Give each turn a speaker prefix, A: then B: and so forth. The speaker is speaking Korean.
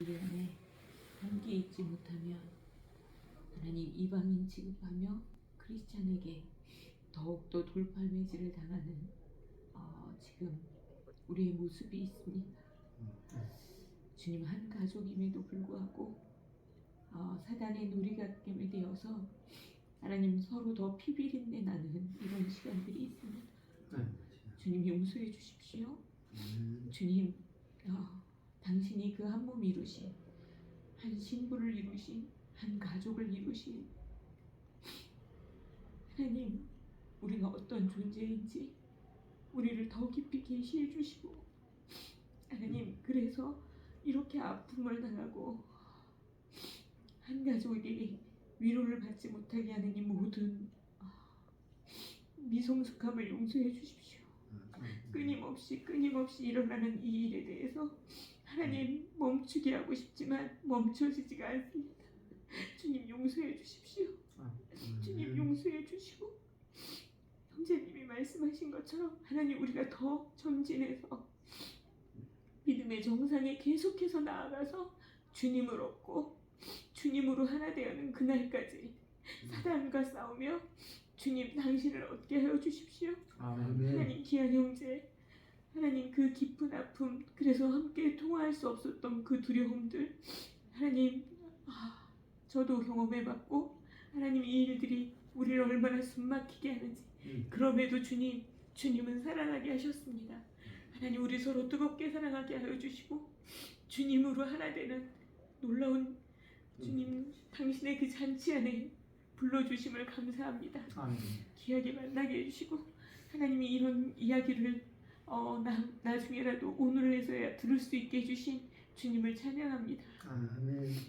A: 우리 안에 함께 있지 못하면 하나님 이방인 취급하며 크리스찬에게 더욱더 돌팔매질을 당하는 어, 지금 우리의 모습이 있습니다. 주님 한 가족임에도 불구하고 어, 사단의 놀이감이 되어서 하나님 서로 더 피비린내 나는 이런 시간들이 있습니다. 주님 용서해 주십시오. 주님, 어, 당신이 그 한 몸 이루신 한 신부를 이루신 한 가족을 이루신 하나님, 우리가 어떤 존재인지 우리를 더 깊이 계시해 주시고 하나님, 그래서 이렇게 아픔을 당하고 한 가족에게 위로를 받지 못하게 하는 이 모든 아, 미성숙함을 용서해 주십시오. 끊임없이 끊임없이 일어나는 이 일에 대해서 하나님 멈추게 하고 싶지만 멈춰지지가 않습니다. 주님 용서해 주십시오. 주님 용서해 주시고 형제님이 말씀하신 것처럼 하나님 우리가 더 전진해서 믿음의 정상에 계속해서 나아가서 주님을 얻고 주님으로 하나 되어는 그날까지 사단과 싸우며 주님 당신을 얻게 하여 주십시오. 하나님 귀한 형제 그 깊은 아픔 그래서 함께 통화할 수 없었던 그 두려움들. 하나님 아, 저도 경험해봤고 하나님 이 일들이 우리를 얼마나 숨막히게 하는지. 그럼에도 주님 주님은 살아나게 하셨습니다. 하나님 우리 서로 뜨겁게 사랑하게 하여 주시고 주님으로 하나 되는 놀라운 주님 당신의 그 잔치 안에 불러주심을 감사합니다. 귀하게 만나게 해주시고 하나님이 이런 이야기를 어, 난 나중에라도 오늘에서야 들을 수 있게 해주신 주님을 찬양합니다. 아멘.